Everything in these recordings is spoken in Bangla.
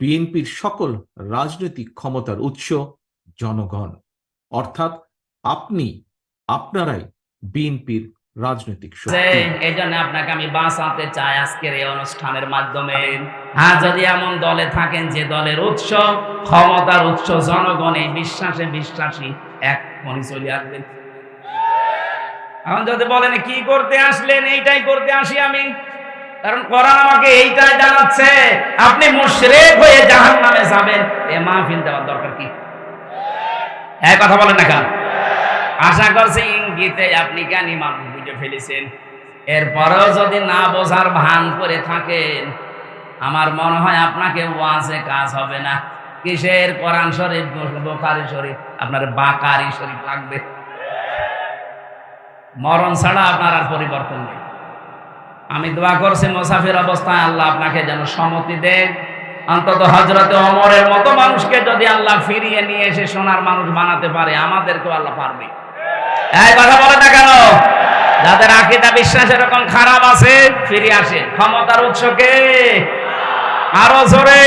বিএনপির সকল রাজনৈতিক ক্ষমতার উৎস জনগণ। অর্থাৎ আপনি, আপনারাই বিএনপির রাজনৈতিক এই জন্য আপনাকে আমি বাঁচাতে চাই আজকের এই অনুষ্ঠানের মাধ্যমে। হ্যাঁ যদি এমন দলে থাকেন যে দলের উৎস, ক্ষমতার উৎস জনগণ, এই বিশ্বাসে বিশ্বাসী, এক মনে চলে আসবেন এখন যদি বলেন, কি করতে আসলেন? এইটাই করতে আসি আমি। কারণ কোরআন আমাকে এইটাই জানাচ্ছে, আপনি মুশরিক হয়ে জাহান নামে যাবেন। এ মাহফিল দেওয়ার দরকার কি? হ্যাঁ কথা বলেন না আশা করছি ইঙ্গিতে আপনি কেন ইমাম বুঝে ফেলেছেন। এরপরেও যদি না বোঝার ভান করে থাকেন, আমার মনে হয় আপনাকে ওয়াজে কাজ হবে না। কিসের কোরআন শরীফ, বোখারি শরীফ? আপনার বাকারি শরীফ লাগবে। মরণ ছাড়া আপনার আর পরিবর্তন নেই। আমি দোয়া করছি মোসাফির অবস্থায় আল্লাহ আপনাকে যেন সম্মতি দেন। অন্তত হজরত অমরের মতো মানুষকে যদি আল্লাহ ফিরিয়ে নিয়ে এসে সোনার মানুষ বানাতে পারে, আমাদেরকেও আল্লাহ পারবে। এই কথা বলে না কেন? যাদের আকিদা, বিশ্বাস এরকম খারাপ আছে, ফিরে আসে ক্ষমতার উৎসকে আরও জোরে।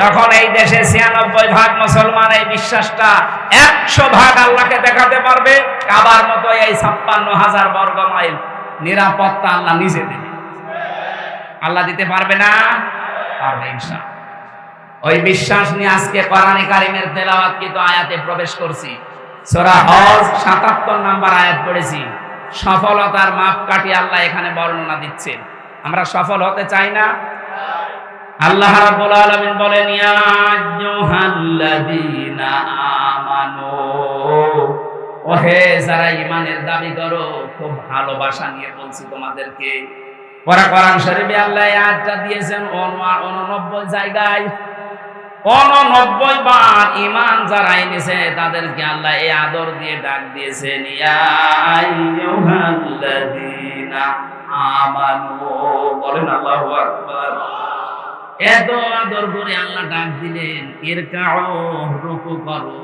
যখন এই দেশে ছিয়ানব্বই ভাগ মুসলমান, এই বিশ্বাসটা একশো ভাগ আল্লাহকে দেখাতে পারবে, কাবার মতো এই ছাপ্পান্ন হাজার বর্গ মাইল নিরাপত্তা আল্লাহ নিজে দেবে আল্লাহ দিতে পারবে না? পারবে ওই বিশ্বাস নিয়ে আজকে কারিমের কিন্তু আয়াতে প্রবেশ করছি। সূরা হজ 77 নাম্বার আয়াত পড়েছি। সফলতার মাপকাঠি আল্লাহ এখানে বর্ণনা দিচ্ছেন। আমরা সফল হতে চাই না? আল্লাহ রাব্বুল আলামিন বলেন, ইয়া আমানু ওহে যারা ঈমানের দাবি করো, খুব ভালোবাসা নিয়ে বলছি তোমাদেরকে। কোরআন শরীফে আল্লাহ আয়াতটা দিয়েছেন 89 জায়গায়। অননব্বই বার ইমান যারা এনেছে, তাদেরকে আল্লাহ এই আদর দিয়ে ডাক দিয়েছেন আমানু। বলেন আল্লাহু আকবার। এত আদর করে আল্লাহ ডাক দিলেন এর কাও রুকু করো।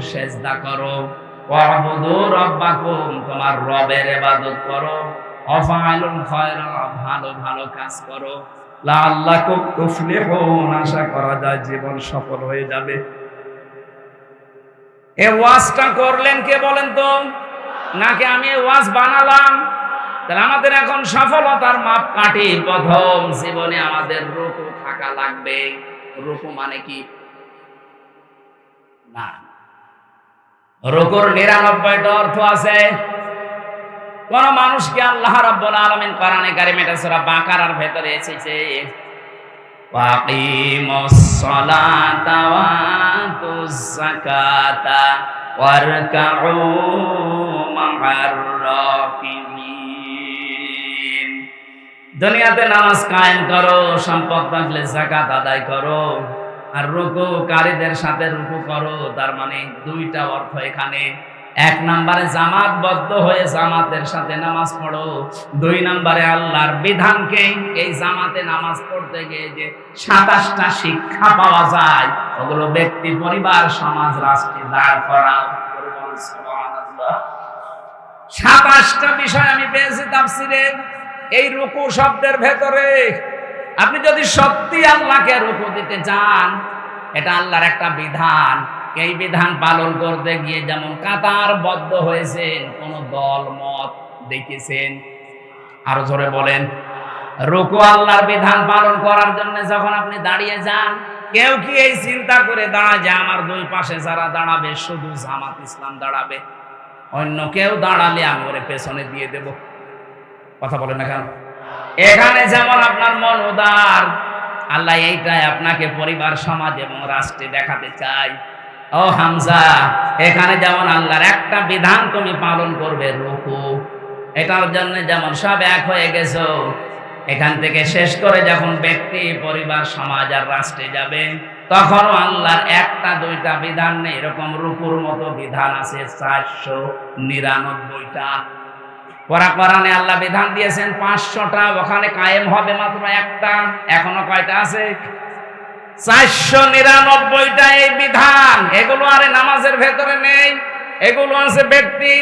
সেজদা করো। ওয়াবুদু রব্বাকুম, তোমার রবের ইবাদত করো। ভালো ভালো কাজ করো। লাআল্লাকুম তুফলিহুন, আশা করা যায় জীবন সফল হয়ে যাবে। এ ওয়াজটা করলেন কে বলেন তো? নাকি আমি ওয়াজ বানালাম? তাহলে আমাদের এখন সফলতার মাপ কাঠি প্রথম জীবনে আমাদের রূপু থাকা লাগবে। রূপু মানে কি? না। রুকুর নিরানব্বইটা অর্থ আছে। কোন মানুষকে আল্লাহ রাব্বুল আলামিন কোরআনে কারিমে এটা সূরা বাকারার ভেতরে এসেছে। দুনিয়াতে নামাজ কায়েম করো, সম্পদ থাকলে যাকাত আদায় করো। আর রুকু কারীদের সাথে রুকু করো, তার মানে দুইটা অর্থ এখানে। এক নম্বরে জামাতবদ্ধ হয়ে জামাতের সাথে নামাজ পড়ো। দুই নম্বরে আল্লাহর বিধানকে এই জামাতে নামাজ পড়তে গিয়ে যে সাতাশটা শিক্ষা পাওয়া যায়, ওগুলো ব্যক্তি, পরিবার, সমাজ, রাষ্ট্রে দাঁড় করা সাতাশটা বিষয় আমি পেয়েছি তাফসিরে। এই রুকু শব্দের ভেতরে আপনি যদি সত্যি আল্লাহকে রুকু দিতে চান, এটা আল্লাহর একটা বিধান। এই বিধান পালন করতে গিয়ে যেমন কাতার বদ্ধ হয়েছেন, কোন দল, মত দেখেছেন। আরও জোরে বলেন, রুকু আল্লাহর বিধান পালন করার জন্য যখন আপনি দাঁড়িয়ে যান, কেউ কি এই চিন্তা করে দাঁড়ায় যে আমার দুই পাশে যারা দাঁড়াবে, শুধু জামাত ইসলাম দাঁড়াবে? অন্য কেউ দাঁড়ালে আমি ওরে পেছনে দিয়ে দেব। কথা বলেন না কেন? এখানে যেমন আপনার মন উদার, আল্লাহ এইটাই আপনাকে পরিবার, সমাজ এবং রাষ্ট্রে দেখাতে চাই ও হামজা, এখানে যেমন আল্লাহর একটা বিধান তুমি পালন করবে, রুকু। এটার জন্য যেমন সব এক হয়ে গেছো, এখান থেকে শেষ করে যখন ব্যক্তি, পরিবার, সমাজ আর রাষ্ট্রে যাবে, তখনও আল্লাহর একটা, দুইটা বিধান নেই। এরকম রুকুর মতো বিধান আছে চারশো নিরানব্বইটা। পরা কোরআনে আল্লাহ বিধান দিয়েছেন, পাঁচশোটা, ওখানে কায়েম হবে মাত্র একটা। এখনও কয়টা আছে? চারশো নিরানব্বইটা এই বিধান। এগুলো আরে নামাজের ভেতরে নেই। এগুলো আছে ব্যক্তি,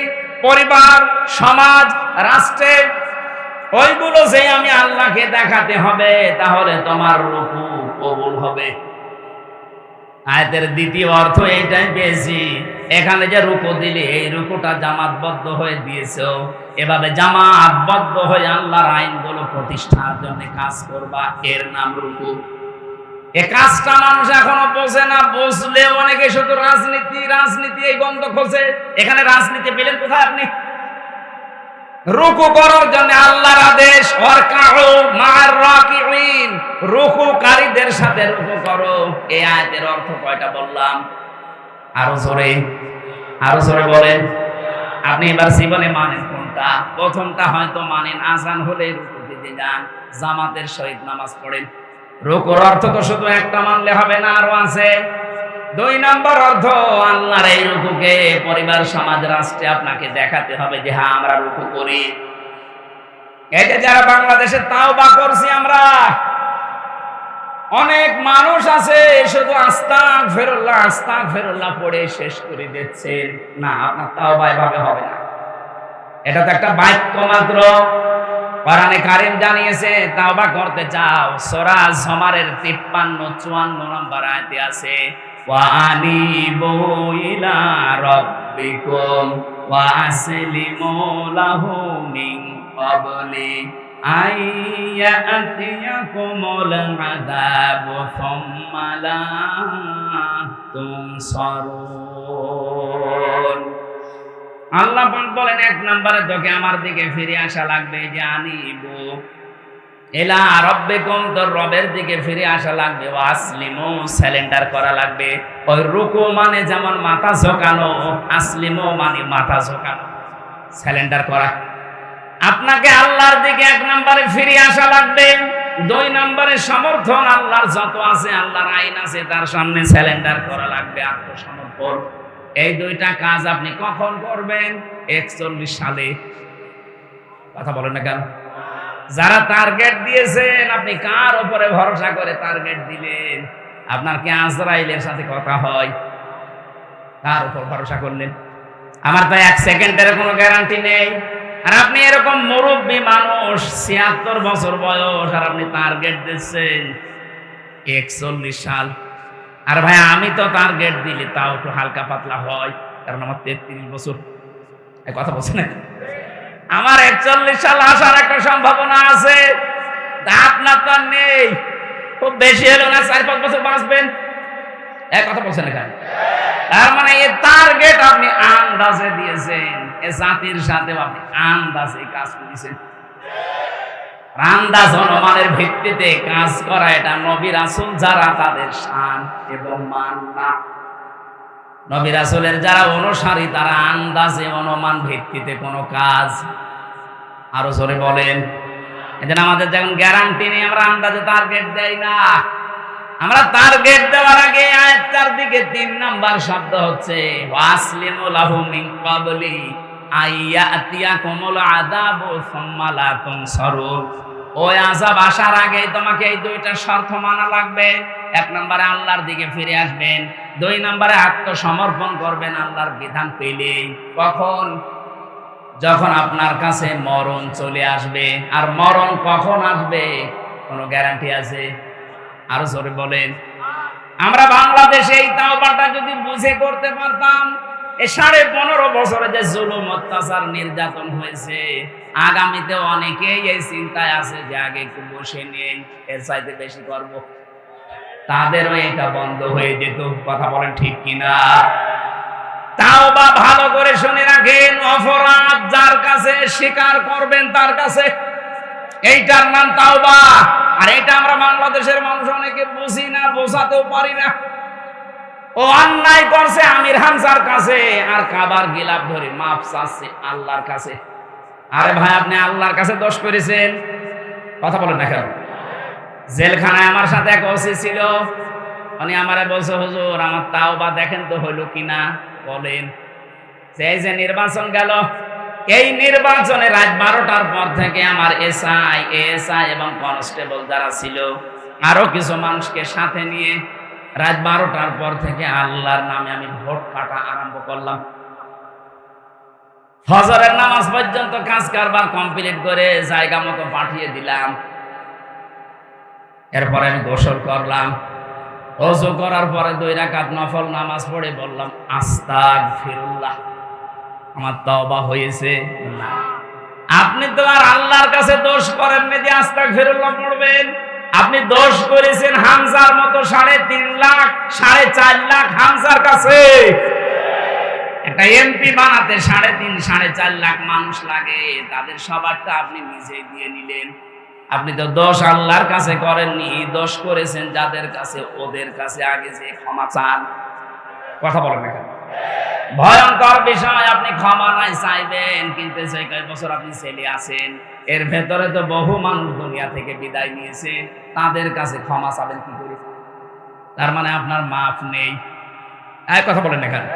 পরিবার, সমাজ, রাষ্ট্রে। ওইগুলো যে আমি আল্লাহকে দেখাতে হবে, তাহলে তোমার রুকু কবুল হবে। আয়াতের দ্বিতীয় অর্থ এইটাই পেয়েছি। এখানে যে রুকু দিলে, এই রুকুটা জামাতবদ্ধ হয়ে দিয়েছ। এভাবে জামাতবদ্ধ হয়ে আল্লাহর আইনগুলো প্রতিষ্ঠার জন্য কাজ করবা, এর নাম রুকু। এ কাজটা মানুষ এখনও বোঝে না বুঝলে অনেকে শুধু রাজনীতি রাজনীতি এই বন্ধ খোঁজে এখানে রাজনীতি পেলেন কোথায় আপনি? রুকু করার জন্য আল্লাহর আদেশ রুকুকারীদের সাথে রুকু করো। এই আয়াতের অর্থ কয়টা বললাম? আরও জোরে আরও জোরে বলেন। আপনি এবার জীবনে মানেন কোনটা? প্রথমটা হয়তো মানেন আজান হলে রুকু দিতে যান, জামাতের সহিত নামাজ পড়েন। রুকুর অর্থ তো শুধু একটা মানলে হবে না, আরও আছে। দুই নম্বর অর্থ, আল্লাহর এই রুকুকে পরিবার, সমাজ, রাষ্ট্রে আপনাকে দেখাতে হবে যে হ্যাঁ আমরা রুকু করি। এই যারা বাংলাদেশে তাও বা করছি আমরা, অনেক মানুষ আছে, শুধু আস্তাক ফেরুল্লাহ আস্তাক ফেরুল্লাহ পড়ে শেষ করে দিচ্ছে। না, আপনার তাও বা এভাবে হবে না। এটা তো একটা বাক্য মাত্র। কোরআনে কারিম জানিয়েছে, তাওবা করতে চাও। সূরা জমারের 53 54 নম্বর আয়াতে আছে ওয়া আনিবু ইলা রাব্বিকুম ওয়া আসলিমু লাহু মিন ক্বাবলি আইয়াতিয়াকুমুল আযাবু সুম্মা লা তুনসারুন। আল্লাহ পাক বলেন, এক নম্বরে তোকে আমার দিকে ফিরে আসা লাগবে, যে আনিব এলা রব্বিকুম তোর রবের দিকে ফিরে আসা লাগবে? ও আসলিমু স্যালেন্ডার করা লাগবে। ওই রুকু মানে যেমন মাথা ঝোকানো, আসলিমো মানে মাথা ঝোকানো। স্যালেন্ডার করা। আপনাকে আল্লাহর দিকে এক নম্বরে ফিরে আসা লাগবে। দুই নম্বরে সমর্থন, আল্লাহর যত আছে, আল্লাহর আইন আছে, তার সামনে স্যালেন্ডার করা লাগবে আত্মসমর্পণ। এই দুইটা কাজ আপনি কখন করবেন? একচল্লিশ সালে। কথা বলেন না কেন? যারা টার্গেট দিয়েছেন, আপনি কার উপরে ভরসা করে টার্গেট দিলেন? আপনার কি আজরাইলের সাথে কথা হয়? কার উপর ভরসা করলেন? আমার তো এক সেকেন্ডের কোনো গ্যারান্টি নেই। আর আপনি এরকম মুরব্বী মানুষ, ছিয়াত্তর বছর বয়স, আর আপনি টার্গেট দিচ্ছেন একচল্লিশ সাল। আর ভাই, আমি তো টার্গেট দিলে তাও একটু হালকা পাতলা হয়, কারণ আমার তেত্রিশ বছর। কথা বলছে না আমার একচল্লিশ সাল আসার একটা সম্ভাবনা আছে। আপনার তো নেই। খুব বেশি হলো না, চার পাঁচ বছর বাঁচবেন। এক কথা বলছেন এখানে। তার মানে এই টার্গেট আপনি আন্দাজে দিয়েছেন। এ জাতির সাথে আপনি আন্দাজে কাজ করেছেন। আন্দাজ অনুমানের ভিত্তিতে কাজ করা এটা নবী রাসুল যারা তাদের শান এবং মান না। নবী রাসুলের যারা অনুসারী, তারা আন্দাজে অনুমান ভিত্তিতে কোনো কাজ আরও জোরে বলেন। এজন্য আমাদের যখন গ্যারান্টি নেই, আমরা আন্দাজে টার্গেট দেই না। আমরা টার্গেট দেওয়ার আগে আয়াতটার দিকে তিন নাম্বার শব্দ হচ্ছে, ওয়াসলিমু লাহু মিন ক্বাবলি আইয়াতিয়াকুমুল আযাবু সুম্মা লা তুনসারুন। ওই আযাব আসার আগে তোমাকে এই দুইটা শর্ত মানা লাগবে। এক নম্বরে আল্লাহর দিকে ফিরে আসবেন, দুই নম্বরে আত্মসমর্পণ করবেন আল্লাহর বিধান পেলেই। কখন? যখন আপনার কাছে মরণ চলে আসবে। আর মরণ কখন আসবে? কোনো গ্যারান্টি আছে? আরও জোরে বলেন। আমরা বাংলাদেশে এই তাওবাটা যদি বুঝে করতে পারতাম সাড়ে পনেরো বছরে যে জুলুম, অত্যাচার, নির্যাতন হয়েছে আগামীতে অনেকেই এই চিন্তায় আছে যে আগে একটু বসে নিয়ে এর চাইতে বেশি করব। তাদেরও এটা বন্ধ হয়ে যেত, কথা বলেন ঠিক কিনা? তাও বা ভালো করে শুনে রাখেন, অপরাধ যার কাছে স্বীকার করবেন তার কাছে। এইটার নাম তাওবা। আর এটা আমরা বাংলাদেশের মানুষ অনেকে বুঝি না, বোঝাতেও পারি না। ও অন্যায় করছে আমির হামজার কাছে, আর কাবার গিলাপ ধরে মাপ চাচ্ছে আল্লাহর কাছে। আরে ভাই, আপনি আল্লাহর কাছে দোষ করেছেন। কথা বলেন না কেন? জেলখানায় আমার সাথে এক ওসি ছিল। উনি আমারে বলছে, হুজুর, আমার তাও বা দেখেন তো হইল কিনা? বলেন সেই যে নির্বাচন গেল। এই নির্বাচনে রাত বারোটার পর থেকে আমার এসআই, এএসআই এবং কনস্টেবল যারা ছিল, আরও কিছু মানুষকে সাথে নিয়ে রাত বারোটার পর থেকে আল্লাহর নামে আমি ভোট কাটা আরম্ভ করলাম। ফজরের নামাজ পর্যন্ত কাজ কারবার কমপ্লিট করে জায়গা মতো পাঠিয়ে দিলাম। এরপরে আমি গোসল করলাম। অজু করার পরে দুই রাকাত নফল নামাজ পড়ে বললাম আস্তাক ফিরুল্লাহ আমার তওবা হয়েছে। আপনি তো আর আল্লাহর কাছে দোষ করেন যে আস্তাগ ফিরুল্লাহ পড়বেন। আপনি দোষ করেছেন হামজার মতো সাড়ে তিন লাখ, সাড়ে চার লাখ হামজার কাছে। একটা এমপি বানাতে সাড়ে তিন, সাড়ে চার লাখ মানুষ লাগে, তাদের সবারটা আপনি নিজেই দিয়ে নিলেন। আপনি তো দোষ আল্লাহর কাছে করেননি দোষ করেছেন যাদের কাছে, ওদের কাছে আগে যে ক্ষমা চান। কথা বলেন না কেন? ভয়ঙ্কর বিষয়, আপনি ক্ষমা নাই চাইবেন, কিন্তু সেই কয়েক বছর আপনি ছেলে আছেন এর ভেতরে তো বহু মানুষ দুনিয়া থেকে বিদায় নিয়েছে। তাদের কাছে ক্ষমা চাবেন কি করে? তার মানে আপনার মাফ নেই। এক কথা বলেন এখানে।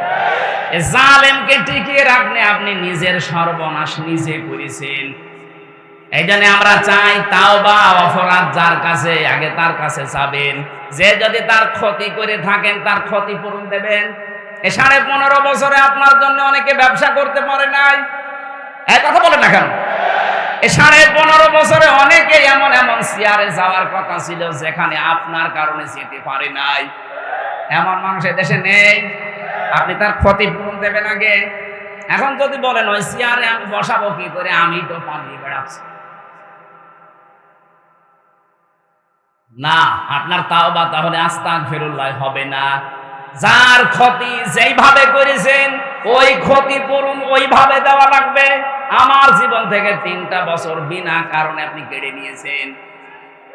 জালেমকে টিকিয়ে রাখলে আপনি নিজের সর্বনাশ নিজে করেছেন। এই জন্য আমরা চাই তাও বা অপরাধ যার কাছে, আগে তার কাছে চাবেন। যে যদি তার ক্ষতি করে থাকেন, তার ক্ষতিপূরণ দেবেন। এ সাড়ে পনেরো বছরে আপনার জন্য অনেকে ব্যবসা করতে পারে নাই। এক কথা বলে না সাড়ে পনেরো বছরে অনেকে এমন এমন চেয়ারে যাওয়ার কথা ছিল যেখানে আপনার কারণে যেতে পারে নাই। এমন মানুষ দেশে নেই। আপনি তার ক্ষতিপূরণ দেবেন আগে। এখন যদি বলেন, ওই চেয়ারে আমি বসাবো কি করে? আমি তো পালিয়ে বেড়াচ্ছি। না, আপনার তাও বা তাহলে আস্তাক ফেরুল্লাহ হবে না। যার ক্ষতি যেইভাবে করেছেন ওই ক্ষতিপূরণ ওইভাবে দেওয়া লাগবে। আমার জীবন থেকে তিনটা বছর বিনা কারণে আপনি কেড়ে নিয়েছেন।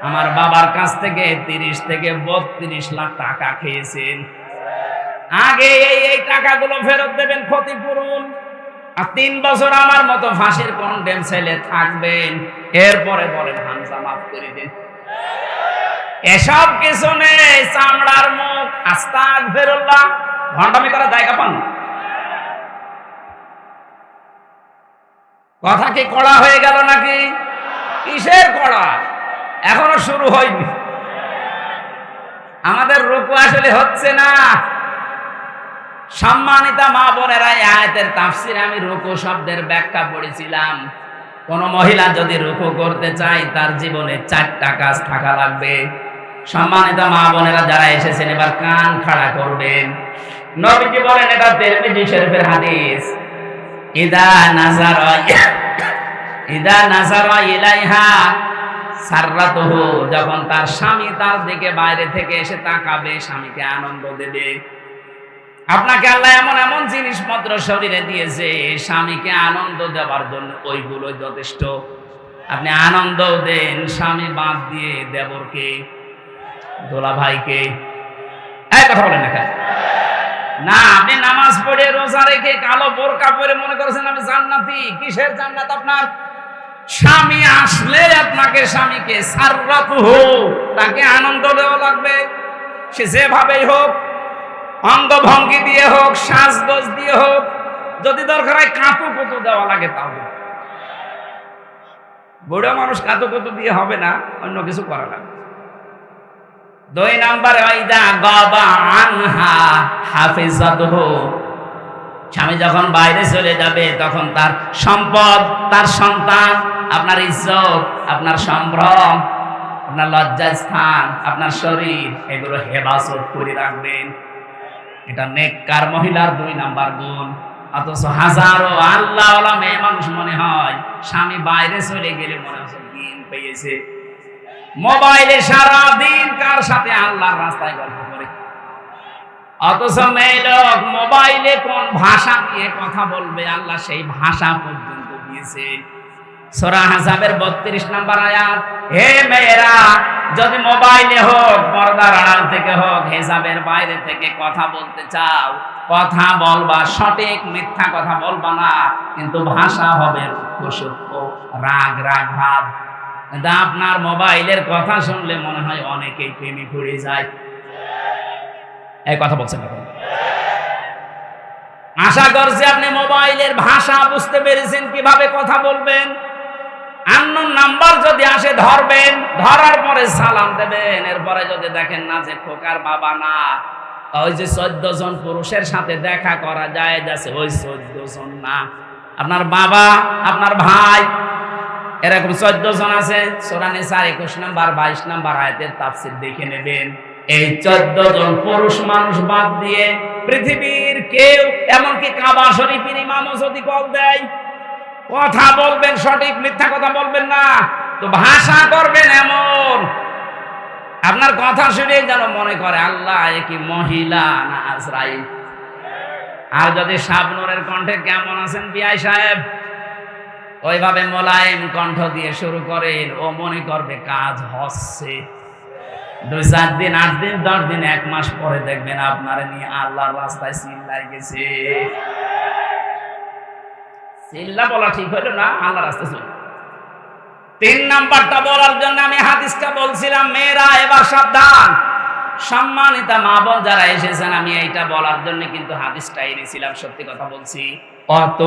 আমার বাবার কাছ থেকে তিরিশ থেকে বত্রিশ লাখ টাকা খেয়েছেন। আগে এই এই টাকাগুলো ফেরত দেবেন ক্ষতিপূরণ আর তিন বছর আমার মতো ফাঁসির কন্ডেম ছেলে থাকবেন। এরপরে বলেন, হামজা মাফ করে দিন। এসব কিছু নেই, চামড়ার মুখ, আস্তাক ফেরুল্লাহ। ঘন্টামি করা জায়গা পান কথা কি কড়া হয়ে গেল নাকি? কিসের কড়া? এখনও শুরু হয়নি। আমাদের রূপ আসলে হচ্ছে না। সম্মানিতা মা বোনেরা আয়াতের তাফসিরে আমি রুকু শব্দের ব্যাখ্যা পড়েছিলাম। কোন মহিলা যদি রুকু করতে চায়, তার জীবনে চারটা কাজ থাকা লাগবে। সম্মানিত মা বোনেরা, যারা এসেছেন, এবার কান খাড়া করবেন। নবীজি বলেন, এটা তিরমিজি শরীফের হাদিস। নাজারা নাজারা যখন তার স্বামী তার দিকে বাইরে থেকে এসে তাকাবে, স্বামীকে আনন্দ দেবে। আপনাকে আল্লাহ এমন এমন জিনিসপত্র শরীরে দিয়েছে, স্বামীকে আনন্দ দেওয়ার জন্য ওইগুলো যথেষ্ট। আপনি আনন্দ দেন, স্বামী বাদ দিয়ে দেবরকে দোলা ভাইকে এই কথা বলেন না না, আপনি নামাজ পড়ে রোজা রেখে কালো বোরকা পরে মনে করেছেন আমি জান্নাতি? কিসের জান্নাত আপনার? স্বামী আসলে আপনাকে স্বামীকে সাররাত হোক, তাকে আনন্দ দেওয়া লাগবে। সে যেভাবেই হোক, অঙ্গভঙ্গি দিয়ে হোক, সাজগোজ দিয়ে হোক, যদি দরকার হয় কাঁতু কুতু দেওয়া লাগে তাও। বুড়ো মানুষ কাঁতু কুতু দিয়ে হবে না, অন্য কিছু করা লাগবে। দুই নাম্বারে ওইদা গবা আনহা হাফিজাতুহু। স্বামী যখন বাইরে চলে যাবে, তখন তার সম্পদ, তার সন্তান, আপনার ইজ্জত, আপনার সম্ভ্রম, আপনার লজ্জাস্থান আপনার শরীর, এগুলো হেফাজত করে রাখবেন। এটা নেককার মহিলার দুই নাম্বার গুণ। অথচ হাজারো আল্লাহ মেয়ে মানুষ মনে হয়, স্বামী বাইরে চলে গেলে মনে হচ্ছে দিন পেয়েছে। মোবাইলে সারা দিন কার সাথে আল্লাহর রাস্তায় গল্প করে? অথচ মেয়ে লোক মোবাইলে কোন ভাষা দিয়ে কথা বলবে? আল্লাহ সেই ভাষা পর্যন্ত দিয়েছে। সোরা বত্রিশ নাম্বার আয়াত, হে মেয়েরা, যদি মোবাইলে হোক, পর্দার আড়াল থেকে হোক হেসাবের বাইরে থেকে কথা বলতে চাও, কথা বলবা সঠিক, মিথ্যা কথা বলবা না, কিন্তু ভাষা হবে সূক্ষ্ম রাগ রাগ ভাব কিন্তু আপনার মোবাইলের কথা শুনলে মনে হয় অনেকেই প্রেমে পড়ে যায়। এই কথা বলছেন আশা করছি আপনি মোবাইলের ভাষা বুঝতে পেরেছেন, কীভাবে কথা বলবেন। আন্নোন নাম্বার যদি আসে ধরবেন, ধরার পরে সালাম দেবেন। এরপরে যদি দেখেন না যে খোকার বাবা না ওই যে চোদ্দ জন পুরুষের সাথে দেখা করা যায়, যাচ্ছে ওই চোদ্দ জন না। আপনার বাবা, আপনার ভাই এরকম চোদ্দ জন আছে। সোরানি সার একুশ নাম্বার, বাইশ নাম্বার আয়াতের তাফসির দেখে নেবেন। এই চোদ্দ জন পুরুষ মানুষ বাদ দিয়ে পৃথিবীর কেউ, এমনকি কাবা শরীফের ইমামও যদি কল দেয়, কথা বলবেন সঠিক, মিথ্যা কথা বলবেন না। তো ভাষা করবেন এমন। আপনার কথা শুনে যেন মনে করে, আল্লাহ কি মহিলা না আর যদি শাবনুরের কণ্ঠে কেমন আছেন বিআই সাহেব? ওইভাবে মোলায়েম কণ্ঠ দিয়ে শুরু করেন, ও মনে করবে কাজ হচ্ছে। দুই চার দিন, আট দিন, দশ দিন, এক মাস পরে দেখবেন আপনার নিয়ে আল্লাহর রাস্তায় চিল্লাই গেছে। চিল্লা বলা ঠিক হইল না আল্লাহ রাস্তায় চলে। তিন নাম্বারটা বলার জন্য আমি হাদিসটা বলছিলাম, মেয়েরা এবার সাবধান। সম্মানিতা মা বোন যারা এসেছেন, আমি এইটা বলার জন্য কিন্তু হাদিসটা এনেছিলাম, সত্যি কথা বলছি। অত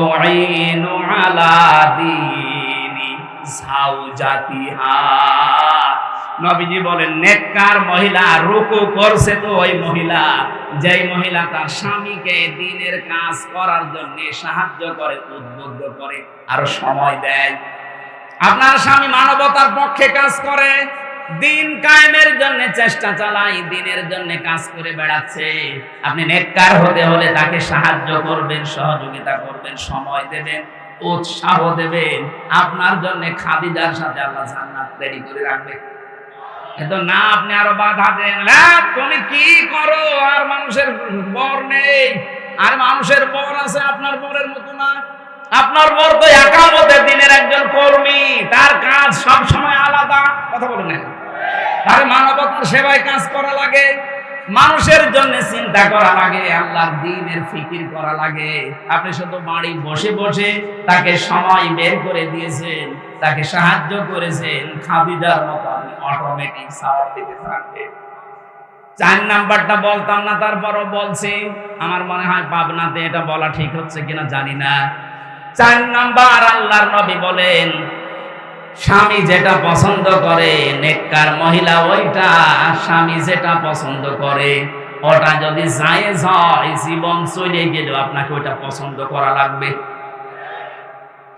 আলা দিনি জাউজাতিহা নবীজি বলেন, নেককার মহিলা রুকু করছে তো ওই মহিলা। যেই মহিলা তার স্বামীকে দিনের কাজ করার জন্য সাহায্য করে, উদ্বুদ্ধ করে, আর সময় দেয়। আপনার স্বামী মানবতার পক্ষে কাজ করে দিন কায়েমের জন্য চেষ্টা চালাই দিনের জন্য কাজ করে বেড়াচ্ছে। আপনি নেককার হতে হলে তাকে সাহায্য করবেন সহযোগিতা করবেন সময় দেবেন উৎসাহ দেবেন। আপনার জন্য খাদিজার সাথে আল্লাহ জান্নাত রেডি করে রাখবে। কিন্তু না আপনি আরও বাধা দেন। "না, তুমি কি করো? আর মানুষের বর নেই। আর মানুষের বর আছে আপনার বরের মতো না। আপনার বর তো একামতের দিনের একজন কর্মী। তার কাজ সব সময় আলাদা। কথা বলেন না। তার মানবতার সেবায় কাজ করা লাগে। মানুষের জন্য চিন্তা করা লাগে, আল্লাহর দিনের ফিকির করা লাগে। আপনি শুধু বাড়ি বসে বসে তাকে সময় বের করে দিয়েছেন, তাকে সাহায্য করেছেন, খাদিজার মতো আপনি অটোমেটিক সাওয়ার দিতে থাকবেন। চার নাম্বারটা বলতাম না, তারপরও বলছি, আমার মনে হয় পাবনাতে এটা বলা ঠিক হচ্ছে কিনা জানি না। চার নাম্বার আল্লাহর নবী বলেন, স্বামী যেটা পছন্দ করে, নেককার মহিলা ওইটা স্বামী যেটা পছন্দ করে। ওটা যদি জায়েজ হয়, জীবন চলে গেলেও আপনাকে ওইটা পছন্দ করা লাগবে।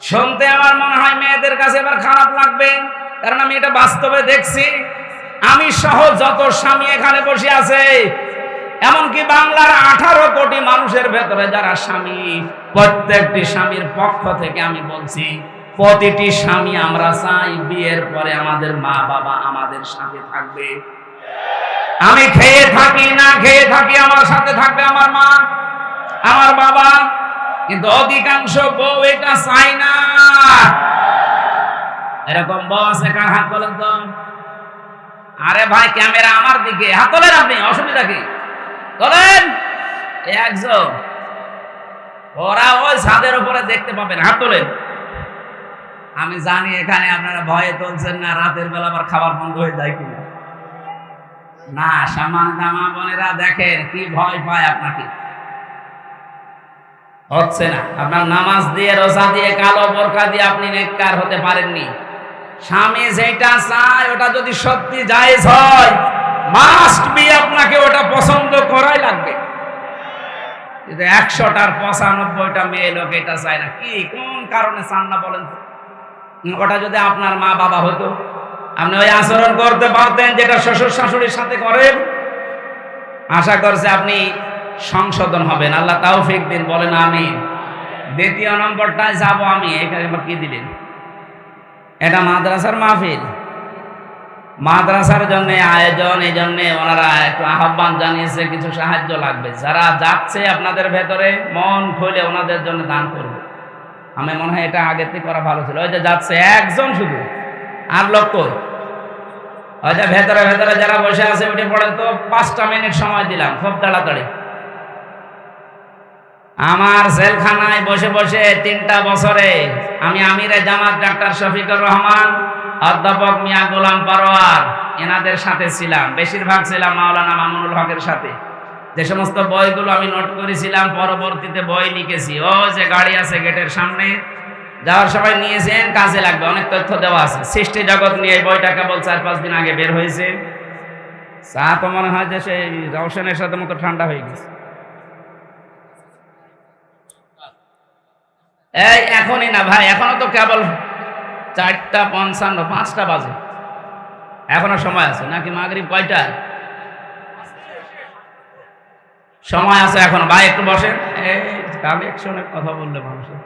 শুনতে আমার মনে হয় মেয়েদের কাছে এবার খারাপ লাগবে, কারণ আমি এটা বাস্তবে দেখছি। আমি সহ যত স্বামী এখানে বসে আছে এমনকি বাংলার আঠারো কোটি মানুষের ভেতরে যারা স্বামী, প্রত্যেকটি স্বামীর পক্ষ থেকে আমি বলছি, প্রতিটি স্বামী আমরা চাই বিয়ের পরে আমাদের মা বাবা আমাদের সাথে থাকবে। আমি খেয়ে থাকি, না খেয়ে থাকি, আমার সাথে থাকবে আমার মা, আমার বাবা, কিন্তু অধিকাংশ বউ এটা চাই না। এরকম বস কার হাত বলেন তো? আরে ভাই, ক্যামেরা আমার দিকে, হাত তোলেন আপনি, অসুবিধা কি? তোলেন একজন। ওরা ওই ছাদের উপরে দেখতে পাবেন, হাত তোলেন। আমি জানি এখানে আপনারা ভয়ে তুলছেন না, রাতের বেলা আবার খাবার বন্ধ হয়ে যায় কিনা। না সামান দামা বোনেরা দেখেন কি ভয় পায় আপনাকে। হচ্ছে না, আপনার নামাজ দিয়ে, রোজা দিয়ে, কালো বোরকা দিয়ে আপনি নেককার হতে পারেননি। স্বামী যেটা চায়, ওটা যদি সত্যি জায়েজ হয় মাস্ট বি আপনাকে ওটা পছন্দ করাই লাগবে। কিন্তু একশোটার পঁচানব্বইটা মেয়ে লোক এটা চায় না। কি, কোন কারণে চান না বলেন ওটা যদি আপনার মা বাবা হতো, আপনি ওই আচরণ করতে পারতেন যেটা শ্বশুর শাশুড়ির সাথে করেন। আশা করছে আপনি সংশোধন হবেন। আল্লাহ তাওফিক দিন, বলেন আমি দ্বিতীয় নম্বরটায় যাব আমি। এখানে কি দিলেন? এটা মাদ্রাসার মাহফিল। মাদ্রাসার জন্য, আয়োজন, এই জন্য ওনারা একটু আহ্বান জানিয়েছে, কিছু সাহায্য লাগবে। যারা যাচ্ছে আপনাদের ভেতরে, মন খুলে ওনাদের জন্য দান করবে। আমি মনে হয় এটা আগের থেকে করা ভালো ছিল। ওই যে যাচ্ছে একজন শুধু। আর লক্ষ ওই যে ভেতরে ভেতরে যারা বসে আছে, উঠে পড়েন তো পাঁচটা মিনিট সময় দিলাম, খুব তাড়াতাড়ি। আমার জেলখানায় বসে বসে তিনটা বছরে আমি আমিরে জামাত ডাক্তার শফিকুর রহমান অধ্যাপক মিয়া গোলাম পারোয়ার, এনাদের সাথে ছিলাম। বেশিরভাগ ছিলাম মাওলানা মামুনুল হকের সাথে। যে সমস্ত বইগুলো আমি নোট করেছিলাম, পরবর্তীতে বই লিখেছি। ও যে গাড়ি আছে গেটের সামনে, যাওয়ার সবাই নিয়েছেন, কাজে লাগবে, অনেক তথ্য দেওয়া আছে। সৃষ্টি জগৎ নিয়ে এই বইটা কেবল চার পাঁচ দিন আগে বের হয়েছে। চা তো মনে হয় যে সেই রওশনের সাথে মতো ঠান্ডা হয়ে গেছে। এই, এখনই না ভাই, এখনও তো কেবল চারটা পঞ্চান্ন, পাঁচটা বাজে। এখনও সময় আছে, নাকি মাগরিব কয়টায় সময় আছে এখন। ভাই, একটু বসেন। এই কালেকশনের কথা বললে মানুষের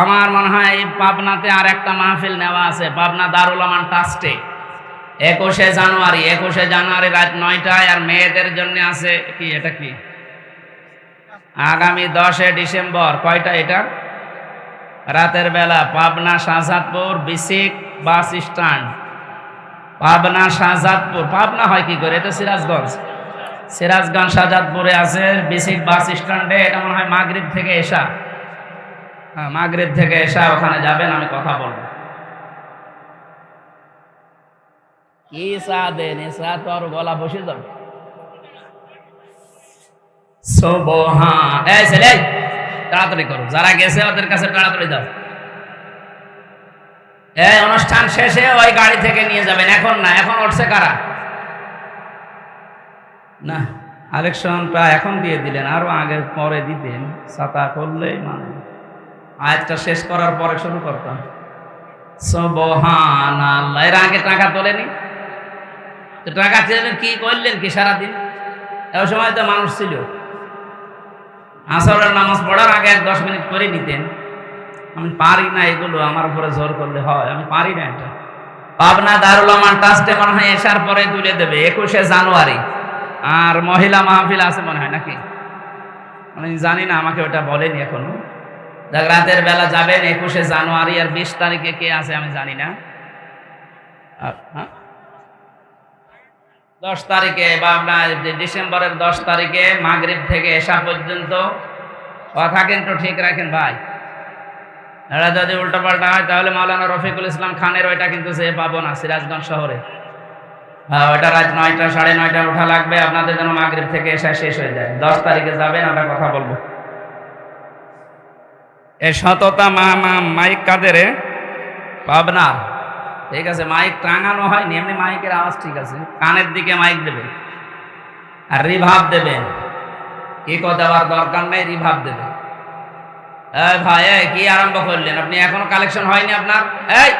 আমার মনে হয় এই পাবনাতে আর একটা মাহফিল নেওয়া আছে, পাবনা দারুল আমান ট্রাস্টে। একুশে জানুয়ারি একুশে জানুয়ারি রাত নয়টায়, আর মেয়েদের জন্য আছে, কি, এটা কি? আগামী দশে ডিসেম্বর, কয়টা এটা? রাতের বেলা পাবনা শাহজাদপুর বিসিক বাস স্ট্যান্ড। পাবনা শাহজাদপুর, পাবনা হয় কি করে? এটা সিরাজগঞ্জ। সিরাজগঞ্জ শাহজাদপুরে আছে বিসিক বাস স্ট্যান্ডে, এটা মনে হয় মাগরিব থেকে এসা। হ্যাঁ মাগরিব থেকে এসা, ওখানে যাবেন, আমি কথা বলব। কি চা দেন? এ তো আর গলা বসে যাবে। এই ছেলে তাড়াতাড়ি করো। যারা গেছে ওদের কাছে তাড়াতাড়ি যাও। এই অনুষ্ঠান শেষে ওই গাড়ি থেকে নিয়ে যাবেন। এখন না, এখন উঠছে কারা? না আলেকশনটা এখন দিয়ে দিলেন। আরও আগে পরে দিতেন। ছাতা করলেই মানে। আয়াতটা শেষ করার পরে শুরু করতাম। সুবহান আল্লাহ এর আগে টাকা তোলেনি? তো টাকা চেলেন কি করলেন কি সারাদিন? এই সময় তো মানুষ ছিল। আসরের নামাজ পড়ার আগে এক দশ মিনিট করে নিতেন। আমি পারি না এগুলো, আমার উপরে জোর করলে হয়। আমি পারি না এটা। পাবনা দারুল আমান ট্রাস্টে মনে হয় এসার পরে তুলে দেবে, একুশে জানুয়ারি। আর মহিলা মাহফিল আছে মনে হয় নাকি? আমি জানি না, আমাকে ওটা বলেনি এখনও। রাতের বেলা যাবেন একুশে জানুয়ারি আর বিশ তারিখে কে আছে আমি জানি না। হ্যাঁ? দশ তারিখে বা আপনার ডিসেম্বরের দশ তারিখে মাগরিব থেকে এসা পর্যন্ত, কথা কিন্তু ঠিক রাখেন ভাই। এটা যদি উল্টো পাল্টা হয়, তাহলে মাওলানা রফিকুল ইসলাম খানের ওইটা কিন্তু সে পাবো না, সিরাজগঞ্জ শহরে। হ্যাঁ ওইটা রাত নয়টা, সাড়ে নয়টা ওঠা লাগবে, আপনাদের যেন মাগরিব থেকে এসা শেষ হয়ে যায়। দশ তারিখে যাবেন, আমরা কথা বলব। এ সততা মা মা মাইক কাদের? পাবনা ঠিক আছে মাইক টাঙানো হয়নি, এমনি মাইকের আওয়াজ ঠিক আছে। কানের দিকে মাইক দেবেন আর রিভাব দেবেন ইকো দেওয়ার দরকার নেই রিভাব দেবেন এই ভাই কি আরম্ভ করলেন? আপনি এখনও কালেকশন হয়নি আপনার? এই,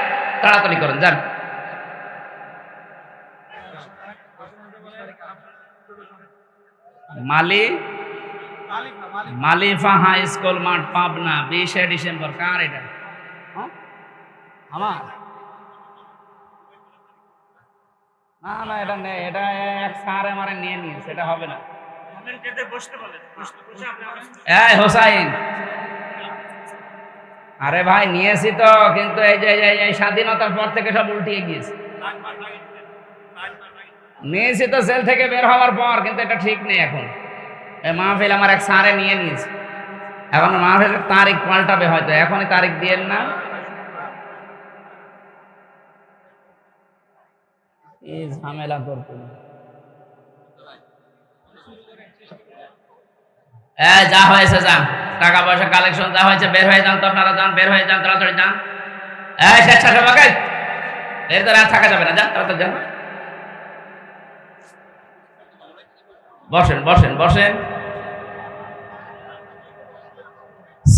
তাড়াতাড়ি করেন, যান। মালি মালিফা হাই স্কুল মাঠ পাবনা, বিশে ডিসেম্বর, কার এটা? হ্যাঁ? আমার? না না এটা নেই এটা এক সারে মারে নিয়ে নিয়েছে এটা হবে না। এই হোসাইন। আরে ভাই নিয়েছি তো কিন্তু এই যে এই যে- স্বাধীনতার পর থেকে সব উল্টিয়ে গিয়েছে। নিয়েছি তো জেল থেকে বের হওয়ার পর কিন্তু এটা ঠিক নেই এখন। এই মাহফিল আমার এক সারে নিয়ে নিয়েছে। এখন মাহফিলের তারিখ পাল্টাবে হয়তো এখনই তারিখ দিয়েন না। এই ঝামেলা করতে হ্যাঁ যা হয়েছে যান টাকা পয়সা কালেকশন যা হয়েছে, বের হয়ে যান তো আপনারা, যান, বের হয়ে যান, তাড়াতাড়ি যান। হ্যাঁ স্বেচ্ছাসেবক এই এর দ্বারা আর থাকা যাবে না, যান, তাড়াতাড়ি যান। বসেন বসেন বসেন।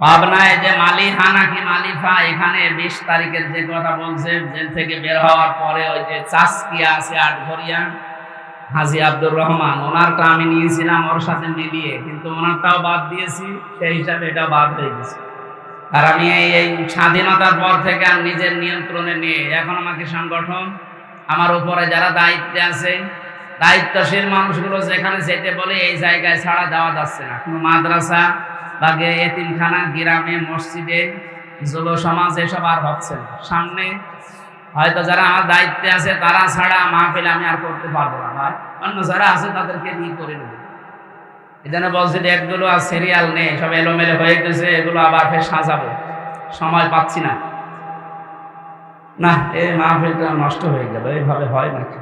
পাবনায় যে মালিহানা কি মালিফা, এখানে বিশ তারিখের যে কথা বলছে, জেল থেকে বের হওয়ার পরে ওই যে চাষকিয়া আছে আটঘরিয়া, হাজি আব্দুর রহমান, ওনারটা আমি নিয়েছিলাম ওর সাথে মিলিয়ে, কিন্তু ওনারটাও বাদ দিয়েছি, সেই হিসাবে এটা বাদ হয়ে গেছে। আর আমি এই এই স্বাধীনতার পর থেকে আর নিজের নিয়ন্ত্রণে নিয়ে এখন আমাকে সংগঠন, আমার উপরে যারা দায়িত্বে আছে, দায়িত্বশীল মানুষগুলো যেখানে যেতে বলে, এই জায়গায় ছাড়া যাওয়া যাচ্ছে না। কোনো মাদ্রাসা বা গে- এতিমখানা, গ্রামে, মসজিদে যুব সমাজ এসব আর হচ্ছে না। সামনে হয়তো যারা আমার দায়িত্বে আছে, তারা ছাড়া মাহফিল আমি আর করতে পারব না ভাই। অন্য যারা আছে, তাদেরকে নিয়ে করে নেব। এই জন্য বলছি একগুলো আর সিরিয়াল নেই, সব এলোমেলো হয়ে গেছে, এগুলো আবার ফের সাজাবো। সময় পাচ্ছি না। না, এই মাহফিলটা নষ্ট হয়ে গেল, এইভাবে হয় নাকি?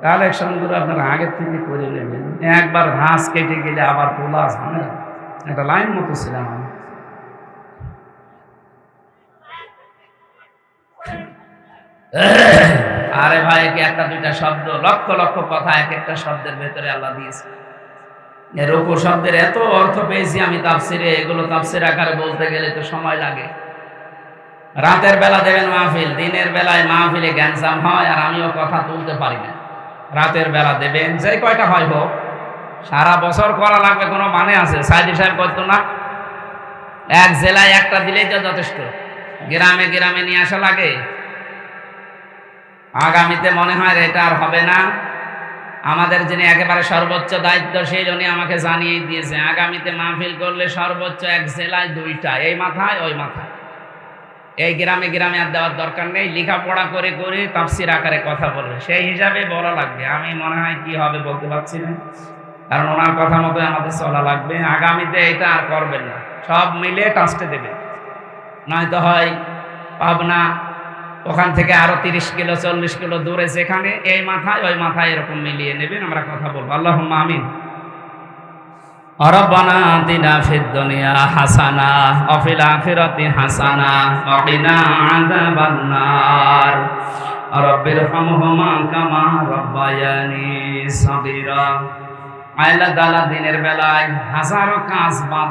কালেকশনগুলো আপনারা আগের থেকে করে নেবেন। একবার ঘাস কেটে গেলে আবার তোলা ঝামেলা। একটা লাইন মতো ছিলাম আমি। আরে ভাই কি একটা দুইটা শব্দ, লক্ষ লক্ষ কথা, এক একটা শব্দের ভেতরে আল্লাহ দিয়েছে। রূপু শব্দের এত অর্থ পেয়েছি আমি তাফসিরে, এগুলো তাফসির আকারে বলতে গেলে তো সময় লাগে। রাতের বেলা দেবেন মাহফিল, দিনের বেলায় মাহফিলে গ্যানসাম হয় আর আমিও কথা তুলতে পারি না। রাতের বেলা দেবেন যে কয়টা হয় হোক সারা বছর করা লাগবে, কোনো মানে আছে? সাইদি সাহেব করতো না, এক জেলায় একটা দিলেই তো যথেষ্ট। গ্রামে গ্রামে নিয়ে আসা লাগে। আগামীতে মনে হয় এটা আর হবে না। আমাদের যিনি একেবারে সর্বোচ্চ দায়িত্বশীল উনি আমাকে জানিয়ে দিয়েছে। আগামীতে মাহফিল করলে সর্বোচ্চ এক জেলায় দুইটা, এই মাথায়, ওই মাথায়। এই গ্রামে গ্রামে আর দেওয়ার দরকার নেই। লেখাপড়া করে করে তাফসির আকারে কথা বলবে। সেই হিসাবে বলা লাগবে। আমি মনে হয় কি হবে বলতে পারছি না। কারণ ওনার কথা মতো আমাদের চলা লাগবে আগামীতে এটা আর করবেন না সব মিলে টাস্টে দেবে নয়তো হয় পাবনা ওখান থেকে আরো তিরিশ কিলো চল্লিশ কিলো দূরে যেখানে এই মাথায় ওই মাথায় এরকম মিলিয়ে নেবেন আমরা কথা বলবো আল্লাহ আমিন ربنا آتنا في الدنيا حسنة وفي الآخرة حسنة وقنا عذاب النار رب ارحمهما كما ربياني صغيرا আল্লাহ তাআলা দিনের বেলায় হাজারো কাজ বাদ